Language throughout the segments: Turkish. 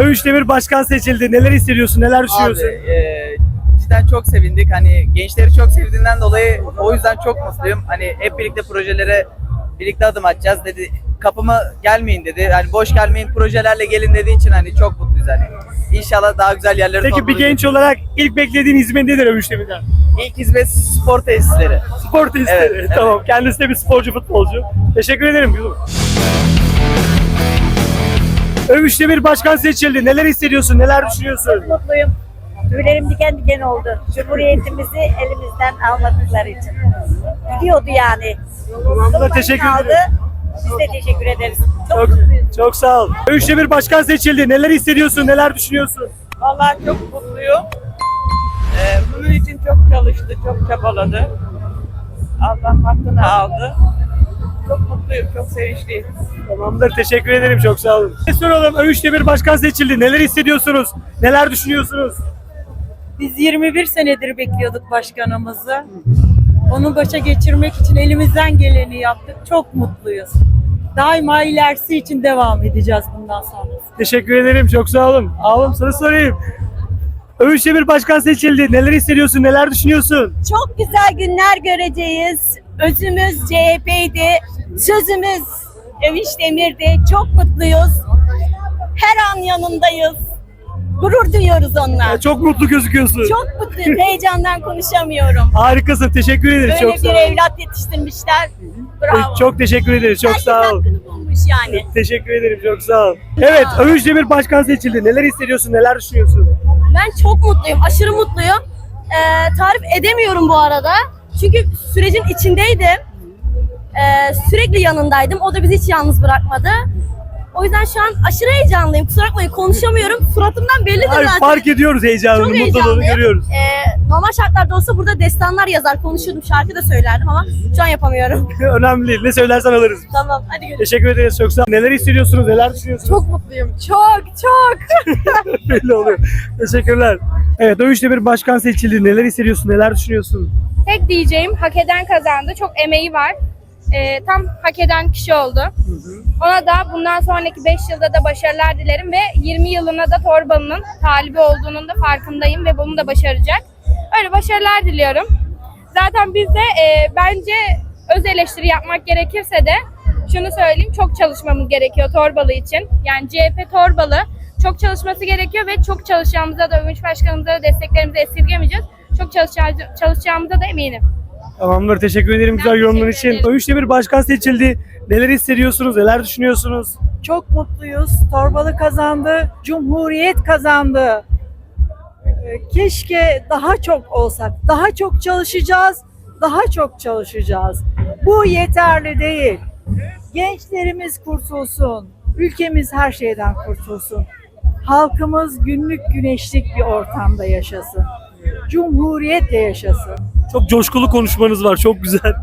Övüş Demir başkan seçildi. Neler hissediyorsun? Neler Abi düşünüyorsun? e, cidden çok sevindik. Hani gençleri çok sevdiğinden dolayı o yüzden çok mutluyum. Hani hep birlikte projelere birlikte adım atacağız dedi. Kapıma gelmeyin dedi. Hani boş gelmeyin projelerle gelin dediği için hani çok mutluyuz hani. İnşallah daha güzel yerlere Peki bir genç olarak ilk beklediğin hizmet nedir Övüş Demir'den? İlk hizmet spor tesisleri. Spor testleri. Evet, evet. Tamam. Kendisi de bir sporcu, futbolcu. Teşekkür ederim. Yusuf. Övüş Demir başkan seçildi. Neler hissediyorsun? Neler düşünüyorsun? mutluyum. Tüylerim diken diken oldu. Cumhuriyetimizi elimizden almadıkları için. Gidiyordu yani. Tamamdır. Teşekkür ederim. Biz de teşekkür ederiz. Çok, Çok, çok sağ ol. Övüş Demir başkan seçildi. Neler hissediyorsun? Neler düşünüyorsun? Vallahi çok mutluyum. Ee, bunun için çok çalıştı, çok çabaladı. Allah hakkını aldı. Çok mutluyum, çok sevinçliyim. Tamamdır. Teşekkür ederim. Çok sağ olun. Ne soralım? Övüş Demir başkan seçildi. Neler hissediyorsunuz? Neler düşünüyorsunuz? Biz 21 senedir bekliyorduk başkanımızı. Onu başa geçirmek için elimizden geleni yaptık. Çok mutluyuz. Daima ilerisi için devam edeceğiz bundan sonra. Teşekkür ederim. Çok sağ olun. Ağam sana sorayım. Övüş Demir başkan seçildi. Neler hissediyorsun? Neler düşünüyorsun? Çok güzel günler göreceğiz. Özümüz CHP'ydi. Sözümüz Övüş Demir'di. Çok mutluyuz. Her an yanındayız. Gurur duyuyoruz onunla. Çok mutlu gözüküyorsun. Çok mutluyum. Heyecandan konuşamıyorum. Harikasın. Teşekkür ederiz. Böyle çok sağ bir ol. evlat yetiştirmişler. Bravo. Çok teşekkür ederiz. Çok Herkes sağ ol. hakkını bulmuş yani. Teşekkür ederim. Çok sağ ol. Evet, Övüş Demir başkan seçildi. Neler hissediyorsun? Neler düşünüyorsun? Ben çok mutluyum, aşırı mutluyum. Ee, tarif edemiyorum bu arada. Çünkü sürecin içindeydim. Ee, sürekli yanındaydım. O da bizi hiç yalnız bırakmadı. O yüzden şu an aşırı heyecanlıyım. Kusura bakmayın konuşamıyorum. Suratımdan bellidir Hayır, zaten. fark ediyoruz heyecanını, Çok mutluluğunu heyecanlıyım. görüyoruz. Ee, normal şartlarda olsa burada destanlar yazar, konuşurdum, şarkı da söylerdim ama şu an yapamıyorum. Önemli değil. Ne söylersen alırız. tamam, hadi görüşürüz. Teşekkür ederiz. Çok sağ ol. Neler hissediyorsunuz? Neler düşünüyorsunuz? Çok mutluyum. Çok, çok. belli oluyor. Teşekkürler. Evet, Övüş Demir başkan seçildi. Neler hissediyorsun? Neler düşünüyorsun? Tek diyeceğim hak eden kazandı. Çok emeği var. Ee, tam hak eden kişi oldu. Ona da bundan sonraki 5 yılda da başarılar dilerim ve 20 yılına da Torbalı'nın talibi olduğunun da farkındayım ve bunu da başaracak. Öyle başarılar diliyorum. Zaten biz de e, bence öz eleştiri yapmak gerekirse de şunu söyleyeyim çok çalışmamız gerekiyor Torbalı için. Yani CHP Torbalı çok çalışması gerekiyor ve çok çalışacağımıza da Övünç Başkanımıza da desteklerimizi esirgemeyeceğiz. Çok çalışacağımıza da eminim. Tamamdır. Teşekkür ederim güzel Ben yorumlar için. ederim. Övüş Demir başkan seçildi. Neler hissediyorsunuz? Neler düşünüyorsunuz? Çok mutluyuz. Torbalı kazandı. Cumhuriyet kazandı. Ee, Keşke daha çok olsak. Daha çok çalışacağız. Daha çok çalışacağız. Bu yeterli değil. Gençlerimiz kurtulsun. Ülkemiz her şeyden kurtulsun. Halkımız günlük güneşlik bir ortamda yaşasın. Cumhuriyetle yaşasın. Çok coşkulu konuşmanız var. Çok güzel.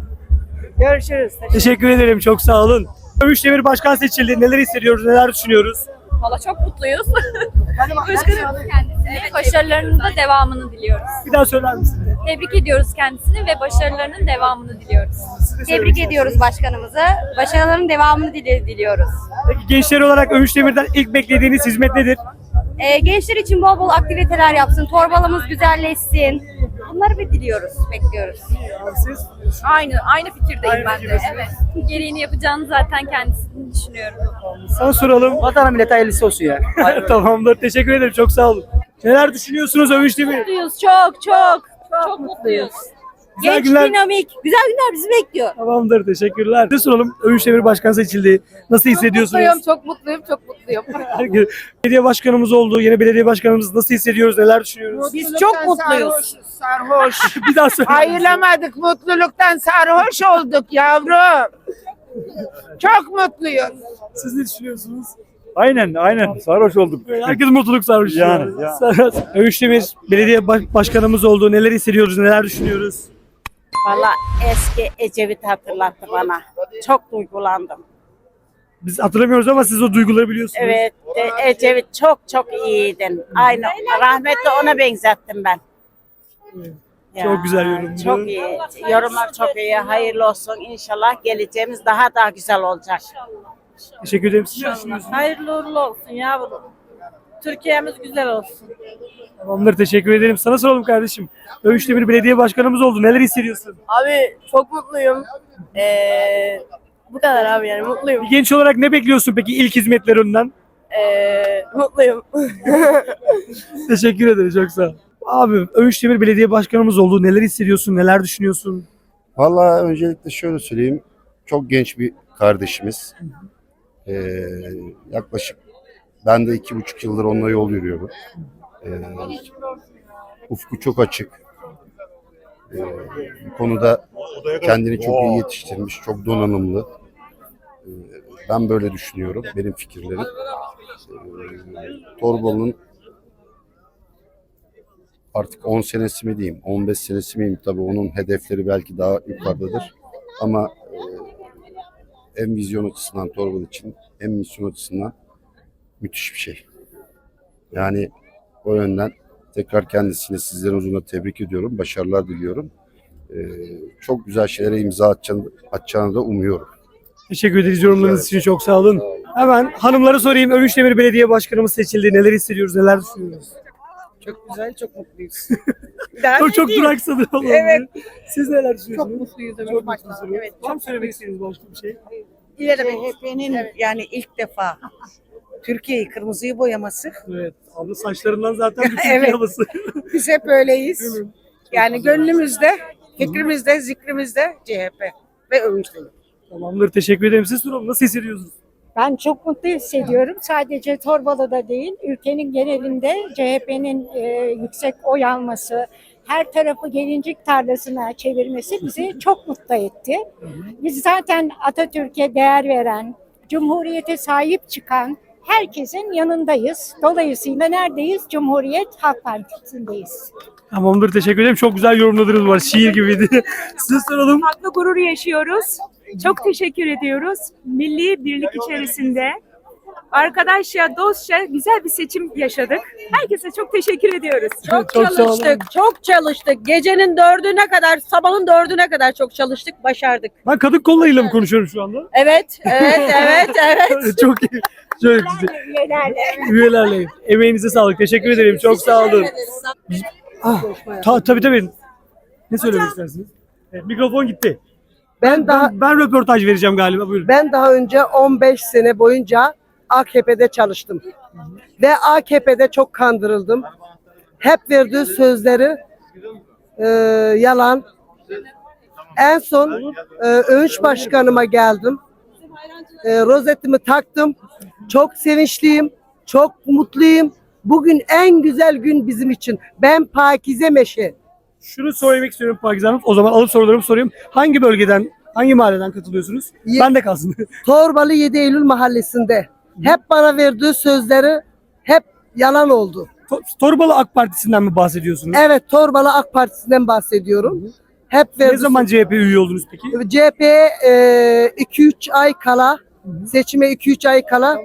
Görüşürüz. Teşekkür ederim. Çok sağ olun. Demir başkan seçildi. Neler hissediyoruz? Neler düşünüyoruz? Valla çok mutluyuz. Başkanım kendisine başarılarının da devamını diliyoruz. Bir daha söyler misin? Tebrik ediyoruz kendisini ve başarılarının devamını diliyoruz. Tebrik ediyoruz başkanımızı. Başarıların devamını dili- diliyoruz. Peki gençler olarak Övüş Demir'den ilk beklediğiniz hizmet nedir? Ee, gençler için bol bol aktiviteler yapsın, torbalımız güzelleşsin. Bunları bir diliyoruz, bekliyoruz. Siz? Aynı, aynı fikirdeyim Aynı ben de. fikirdesiniz. Evet. Gereğini yapacağını zaten kendisini düşünüyorum. Sana soralım. Vatana millet hayırlısı olsun ya. Tamamdır. Teşekkür ederim. Çok sağ olun. Neler düşünüyorsunuz Övüş Demir? Mutluyuz, çok çok. Çok, mutluyuz. Güzel Genç günler. dinamik. Güzel günler bizi bekliyor. Tamamdır. Teşekkürler. Ne soralım? Övüş Demir başkan seçildi. Nasıl hissediyorsunuz? çok mutluyum, çok mutluyum. Herkes- Belediye başkanımız oldu. Yeni belediye başkanımız nasıl hissediyoruz? Neler düşünüyoruz? Biz çok mutluyuz. Sarhoş. bir daha söyle. Ayılamadık, mutluluktan sarhoş olduk yavrum. Çok mutluyuz. Siz ne düşünüyorsunuz? Aynen aynen sarhoş olduk. Herkes mutluluk sarhoş. Yani, ya. Sarhoş. Övüş Demir belediye baş- başkanımız oldu. Neler hissediyoruz? Neler düşünüyoruz? Valla eski Ecevit hatırlattı bana. Çok duygulandım. Biz hatırlamıyoruz ama siz o duyguları biliyorsunuz. Evet, e, Ecevit çok çok iyiydin. Aynı rahmetli ona benzettim ben. Ya, Çok güzel yorumdu. Çok iyi. Yorumlar çok iyi. Hayırlı olsun. İnşallah geleceğimiz daha daha güzel olacak. Teşekkür ederim. Siz ne düşünüyorsunuz? Hayırlı uğurlu olsun yavrum. Türkiye'miz güzel olsun. Tamamdır teşekkür ederim. Sana soralım kardeşim. Övüş Demir belediye başkanımız oldu. Neler hissediyorsun? Abi çok mutluyum. Ee, bu kadar abi yani mutluyum. Bir genç olarak ne bekliyorsun peki ilk hizmetlerinden? Ee, mutluyum. Teşekkür ederim çok sağ ol. Abi Övüş Demir belediye başkanımız oldu. Neler hissediyorsun? Neler düşünüyorsun? Vallahi öncelikle şöyle söyleyeyim. Çok genç bir kardeşimiz. Ee, yaklaşık ben de iki buçuk yıldır onunla yol yürüyorum. Ee, ufku çok açık. Ee, bu konuda kendini çok iyi yetiştirmiş, çok donanımlı. Ee, ben böyle düşünüyorum, benim fikirlerim. Ee, Torbalı'nın artık 10 senesi mi diyeyim, 15 senesi miyim tabii onun hedefleri belki daha yukarıdadır. Ama e, hem vizyon açısından Torbalı için hem misyon açısından müthiş bir şey. Yani o yönden tekrar kendisine sizlerin huzurunda tebrik ediyorum. Başarılar diliyorum. Ee, çok güzel şeylere imza atacağını, atacağını da umuyorum. Teşekkür ederiz yorumlarınız için çok sağ olun. Hemen hanımlara sorayım. Övüş Demir belediye başkanımız seçildi. Neler hissediyoruz? Neler düşünüyoruz? Çok güzel, çok mutluyuz. Çok çok duraksadı. Evet. Siz neler düşünüyorsunuz? Çok mutluyuz. Evet, Çok mutlusunuz. Evet, Var mı çok söylemek istediğiniz başka bir şey? CHP'nin yani ilk defa Türkiye'yi kırmızıyı boyaması. Evet. Abla saçlarından zaten bütün Evet. havası. Biz hep öyleyiz. Yani gönlümüzde, fikrimizde, zikrimizde CHP ve övünçlülük. Tamamdır. Teşekkür ederim. Siz soralım. Nasıl hissediyorsunuz? Ben çok mutlu hissediyorum. Sadece Torbalı'da değil, ülkenin genelinde CHP'nin e, yüksek oy alması, her tarafı gelincik tarlasına çevirmesi bizi çok mutlu etti. Biz zaten Atatürk'e değer veren, Cumhuriyete sahip çıkan herkesin yanındayız. Dolayısıyla neredeyiz? Cumhuriyet Halk Partisi'ndeyiz. Tamamdır. Teşekkür ederim. Çok güzel yorumladınız var. Şiir gibiydi. Size soralım. Haklı gurur yaşıyoruz. Çok teşekkür ediyoruz. Milli birlik içerisinde arkadaşça, dostça güzel bir seçim yaşadık. Herkese çok teşekkür ediyoruz. Çok, çok sağ olun. çok çalıştık. Gecenin dördüne kadar, sabahın dördüne kadar çok çalıştık, başardık. Ben kadın kollarıyla mı konuşuyorum şu anda? Evet, evet, evet, evet. çok iyi. Çok güzel. Üyelerle. Üyelerle. Emeğinize sağlık. Teşekkür ederim. Çok sağ olun. Ah, ta, tabii tabii. Ne söylemek istersiniz? Evet, mikrofon gitti. Ben daha ben röportaj vereceğim galiba. Buyurun. ben daha önce 15 sene boyunca AKP'de çalıştım. Ve AKP'de çok kandırıldım. Hep verdiği sözleri e, yalan. En son e, Övünç Başkanıma geldim. E, rozetimi taktım. Çok sevinçliyim. Çok mutluyum. Bugün en güzel gün bizim için. Ben Pakize Meşe. Şunu söylemek istiyorum Pakize Hanım. O zaman alıp sorularımı sorayım. Hangi bölgeden, hangi mahalleden katılıyorsunuz? Ye- Ben de kalsın. Torbalı 7 Eylül mahallesinde. Hep bana verdiği sözleri hep yalan oldu. To- Torbalı AK Partisi'nden mi bahsediyorsunuz? Evet Torbalı AK Partisi'nden bahsediyorum. Hep Ne verdiği zaman CHP üye oldunuz peki? CHP'ye 2-3 ay kala seçime 2-3 ay kala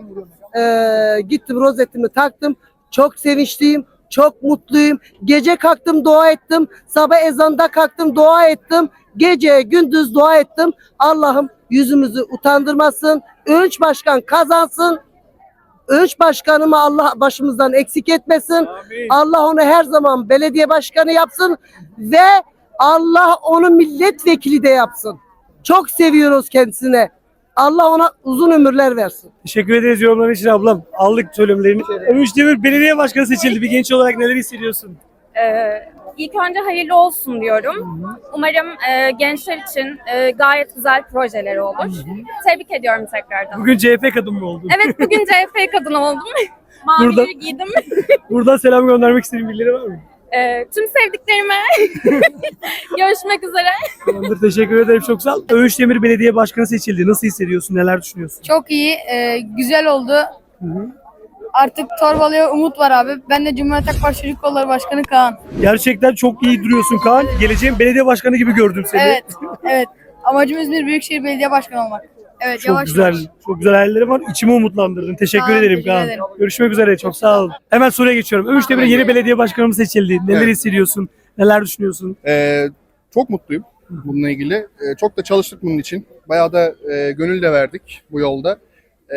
e, gittim rozetimi taktım. Çok sevinçliyim. Çok mutluyum. Gece kalktım dua ettim. Sabah ezanda kalktım dua ettim. Gece gündüz dua ettim. Allah'ım yüzümüzü utandırmasın. Önç başkan kazansın. Önç başkanımı Allah başımızdan eksik etmesin. Allah onu her zaman belediye başkanı yapsın ve Allah onu milletvekili de yapsın. Çok seviyoruz kendisine. Allah ona uzun ömürler versin. Teşekkür ederiz yorumların için ablam. Aldık söylemlerini. Övüş Demir belediye başkanı seçildi. Bir genç olarak neler hissediyorsun? Ee, ilk önce hayırlı olsun diyorum. Umarım e, gençler için e, gayet güzel projeleri olur. Tebrik ediyorum tekrardan. Bugün CHP kadın mı oldun? Evet bugün CHP kadını oldum. Mavileri Burada- giydim. Buradan selam göndermek istediğin birileri var mı? Ee, tüm sevdiklerime görüşmek üzere. Tamamdır teşekkür ederim çok sağ ol. Övüş Demir belediye başkanı seçildi. Nasıl hissediyorsun? Neler düşünüyorsun? Çok iyi, e, güzel oldu. Hı hı. Artık Torbalı'ya umut var abi. Ben de Cumhuriyet Halk Partisi Çocuk Kolları Başkanı Kaan. Gerçekten çok iyi duruyorsun Kaan. Geleceğin belediye başkanı gibi gördüm seni. Evet, evet. Amacımız bir Büyükşehir Belediye Başkanı olmak. Evet, Çok güzel, çok güzel hayallerim var. İçimi umutlandırdın. Teşekkür ol, ederim teşekkür Kaan. ederim. Görüşmek üzere. Çok sağ ol. Hemen soruya geçiyorum. Övüş Demir'e yeni belediye başkanımız seçildi. Neler Evet. hissediyorsun? Neler düşünüyorsun? Ee, çok mutluyum bununla ilgili. Ee, çok da çalıştık bunun için. Bayağı da e, gönül de verdik bu yolda. Ee,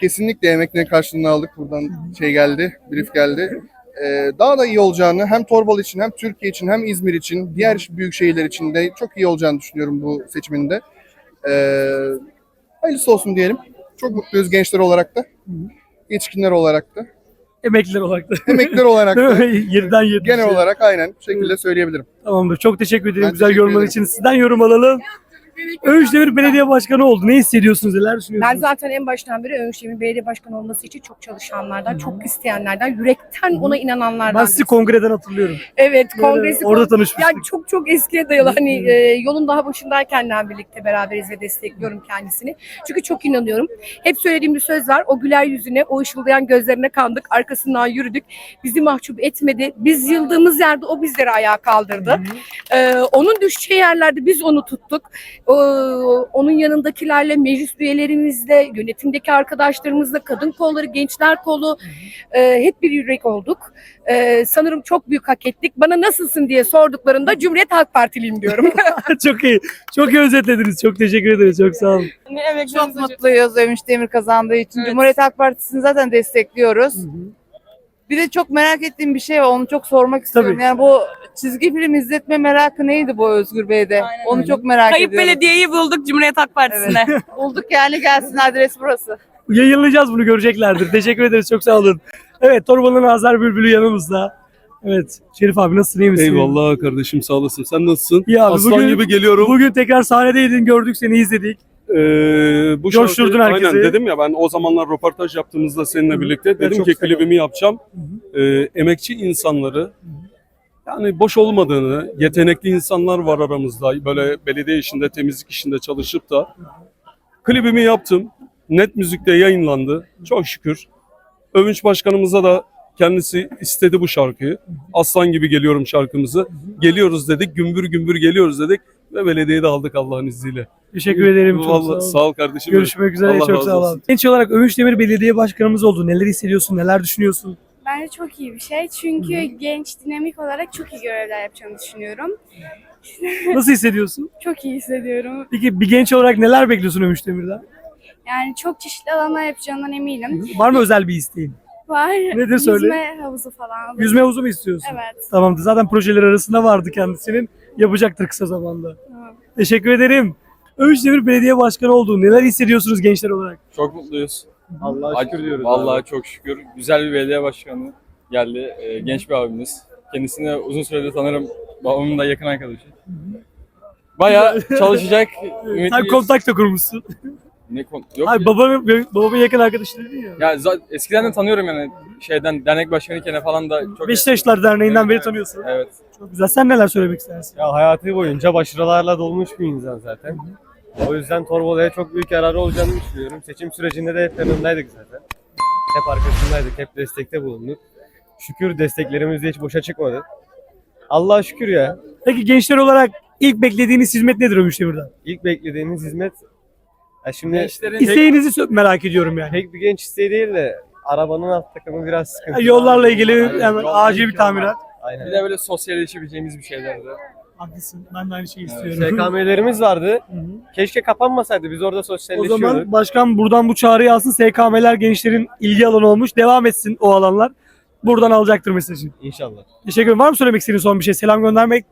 kesinlikle emeklerin karşılığını aldık. Buradan şey geldi, brief geldi. Ee, daha da iyi olacağını hem Torbalı için hem Türkiye için hem İzmir için diğer büyük şehirler için de çok iyi olacağını düşünüyorum bu seçiminde. Ee, hayırlısı olsun diyelim. Çok mutluyuz gençler olarak da. Yetişkinler olarak da. Emekliler olarak da. Emekliler olarak da. mi? 7'den 70'e. Genel olarak aynen bu şekilde söyleyebilirim. Tamamdır. Çok teşekkür ederim Ben güzel teşekkür yorumlar ederim. için. Sizden yorum alalım. Övünçdemir Belediye Başkanı oldu. Ne hissediyorsunuz? Neler Ben düşünüyorsunuz? zaten en baştan beri Öğünşehir'in belediye başkanı olması için çok çalışanlardan, çok isteyenlerden, yürekten ona inananlardan. Ben sizi kongreden hatırlıyorum. Evet, kongresi orada kon- tanışmıştık. Yani çok çok eskiye dayalı. Hani e, yolun daha başındaykenle birlikte beraberiz ve destekliyorum kendisini. Çünkü çok inanıyorum. Hep söylediğim bir söz var. O güler yüzüne, o ışıldayan gözlerine kandık. Arkasından yürüdük. Bizi mahcup etmedi. Biz yıldığımız yerde o bizleri ayağa kaldırdı. Ee, onun düşeceği yerlerde biz onu tuttuk. Ee, onun yanındakilerle, meclis üyelerimizle, yönetimdeki arkadaşlarımızla, kadın kolları, gençler kolu e, hep bir yürek olduk. Ee, sanırım çok büyük hak ettik. Bana nasılsın diye sorduklarında Cumhuriyet Halk Partiliyim diyorum. çok iyi. Çok iyi özetlediniz. Çok teşekkür ederiz. Çok sağ olun. Çok mutluyuz Övünç Demir kazandığı için. Cumhuriyet Halk Partisi'ni zaten destekliyoruz. Bir de çok merak ettiğim bir şey var. Onu çok sormak istiyorum. Tabii. Yani bu çizgi film izletme merakı neydi bu Özgür Bey'de? Onu çok merak Kayıp ediyorum. belediyeyi bulduk Cumhuriyet Halk Partisi'ne. Bulduk yani gelsin adres burası. Yayınlayacağız bunu göreceklerdir. Teşekkür ederiz. Çok sağ olun. Evet Torbalı'nın Azar Bülbülü yanımızda. Evet. Şerif abi nasılsın? iyi misin? Eyvallah kardeşim sağ olasın. Sen nasılsın? İyi abi, Aslan bugün- gibi geliyorum. Bugün tekrar sahnedeydin. Gördük seni izledik. Ee, bu Coşturdun şarkı- herkesi. Aynen dedim ya ben o zamanlar röportaj yaptığımızda seninle birlikte dedim ki severim. klibimi yapacağım. Ee, emekçi insanları yani boş olmadığını, yetenekli insanlar var aramızda. Böyle belediye işinde, temizlik işinde çalışıp da klibimi yaptım. Net müzikte yayınlandı. Çok şükür. Övünç Başkanımıza da kendisi istedi bu şarkıyı. Aslan gibi geliyorum şarkımızı. Geliyoruz dedik, gümbür gümbür geliyoruz dedik ve belediyeyi de aldık Allah'ın izniyle. Teşekkür ederim. Çok Vallahi sağ olun. sağ ol kardeşim. Görüşmek üzere. Allah çok sağ olun. Genç olarak Övünç Demir Belediye Başkanımız oldu. Neler hissediyorsun? Neler düşünüyorsun? Bence çok iyi bir şey. Çünkü genç dinamik olarak çok iyi görevler yapacağını düşünüyorum. Nasıl hissediyorsun? Çok iyi hissediyorum. Peki bir genç olarak neler bekliyorsun Övünç Demir'den? Yani çok çeşitli alanlar yapacağından eminim. Var mı özel bir isteğin? Var. Nedir söyle? Yüzme havuzu falan. Yüzme havuzu mu istiyorsun? Evet. Tamamdır. Zaten projeler arasında vardı kendisinin. Yapacaktır kısa zamanda. Tamam. Teşekkür ederim. Övünç Demir Belediye Başkanı oldu. Neler hissediyorsunuz gençler olarak? Çok mutluyuz. Allah'a şükür diyoruz. Vallahi çok şükür. Güzel bir belediye başkanı geldi. Ee, genç bir abimiz. Kendisini uzun süredir tanırım. Babamın da yakın arkadaşı. Bayağı çalışacak. Sen kontak da kurmuşsun. Ne kon- Yok. Hayır babamın, babamın yakın arkadaşı dedin ya. Ya za- eskiden de tanıyorum yani şeyden dernek başkanıyken falan da çok Beşiktaşlar Derneği'nden beri tanıyorsun. Evet. Çok güzel. Sen neler söylemek istersin? Ya hayatı boyunca başarılarla dolmuş bir insan zaten. O yüzden Torbalı'ya çok büyük yararı olacağını düşünüyorum. Seçim sürecinde de hep yanındaydık zaten. Hep arkasındaydık, hep destekte bulunduk. Şükür desteklerimiz de hiç boşa çıkmadı. Allah'a şükür ya. Peki gençler olarak ilk beklediğiniz hizmet nedir Övünç Demir'den? İlk beklediğimiz hizmet ya şimdi Gençlerin İsteğinizi sö- merak ediyorum yani. pek bir genç isteği değil de arabanın alt takımı biraz sıkıntı. Yollarla ilgili hemen acil bir tamirat. Aynen. bir de böyle sosyalleşebileceğimiz bir şeyler de. Haklısın. Ben de aynı şeyi istiyorum. SKM'lerimiz vardı. Hı hı. Keşke kapanmasaydı. Biz orada O sosyalleşiyorduk. zaman başkan buradan bu çağrıyı alsın. SKM'ler gençlerin ilgi alanı olmuş. Devam etsin o alanlar. Buradan alacaktır mesajı. İnşallah. Teşekkür ederim. Var mı söylemek istediğin son bir şey? Selam göndermek.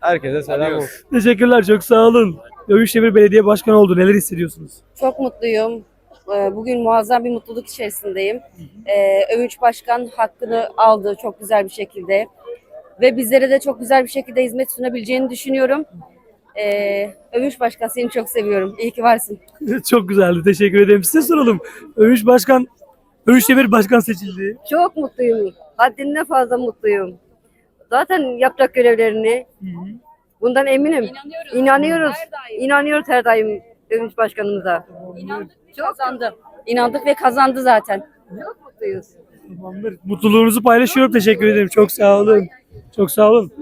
Herkese selam Adios. olsun. Teşekkürler. Çok sağ olun. Demir Belediye Başkanı oldu. Neler hissediyorsunuz? Çok mutluyum. Ee, Bugün muazzam bir mutluluk içerisindeyim. Ee, Övünç Başkan hakkını aldı çok güzel bir şekilde. Ve bizlere de çok güzel bir şekilde hizmet sunabileceğini düşünüyorum. Ee, Övünç Başkan seni çok seviyorum. İyi ki varsın. Çok güzeldi. Teşekkür ederim. Size soralım. Övünç Başkan Övünç Demir Başkan seçildi. Çok mutluyum. Haddinden fazla mutluyum. Zaten yapacak görevlerini. Bundan eminim. İnanıyoruz. İnanıyoruz. Her daim. İnanıyoruz her daim Övünç Başkanımıza. İnandık. Çok kazandı. İnandık ve kazandı zaten. Çok mutluyuz. Tamamdır. Mutluluğunuzu paylaşıyorum. Teşekkür ederim. Çok sağ olun. Çok sağ olun.